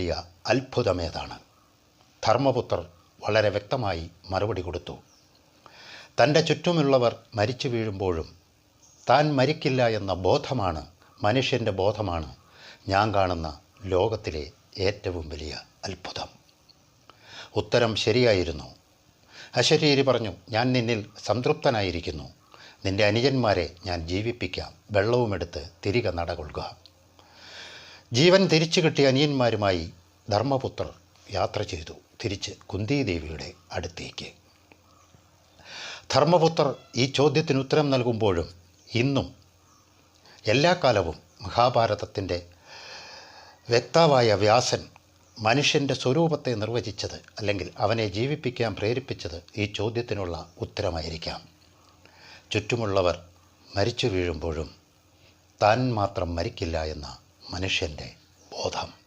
വലിയ അത്ഭുതമേതാണ്. ധർമ്മപുത്രർ വളരെ വ്യക്തമായി മറുപടി കൊടുത്തു. തന്റെ ചുറ്റുമുള്ളവർ മരിച്ചു വീഴുമ്പോഴും താൻ മരിക്കില്ല എന്ന ബോധമാണ് മനുഷ്യന്റെ ബോധമാണ് ഞാൻ കാണുന്ന ലോകത്തിലെ ഏറ്റവും വലിയ അത്ഭുതം. ഉത്തരം ശരിയായിരുന്നു. അശരീരി പറഞ്ഞു ഞാൻ നിന്നിൽ സംതൃപ്തനായിരിക്കുന്നു. നിന്റെ അനുജന്മാരെ ഞാൻ ജീവിപ്പിക്കാം. വെള്ളവുമെടുത്ത് തിരികെ നടകൊള്ളുക. ജീവൻ തിരിച്ചു കിട്ടിയ അനിയന്മാരുമായി ധർമ്മപുത്രർ യാത്ര ചെയ്തു തിരിച്ച് കുന്തിദേവിയുടെ അടുത്തേക്ക്. ധർമ്മപുത്രർ ഈ ചോദ്യത്തിന് ഉത്തരം നൽകുമ്പോഴും ഇന്നും എല്ലാ കാലവും മഹാഭാരതത്തിന്റെ വ്യക്താവായ വ്യാസൻ മനുഷ്യന്റെ സ്വരൂപത്തെ നിർവചിച്ചത് അല്ലെങ്കിൽ അവനെ ജീവിപ്പിക്കാൻ പ്രേരിപ്പിച്ചത് ഈ ചോദ്യത്തിനുള്ള ഉത്തരമായിരിക്കാം. ചുറ്റുമുള്ളവർ മരിച്ചു വീഴുമ്പോഴും താൻ മാത്രം മരിക്കില്ല എന്ന മനുഷ്യന്റെ ബോധം.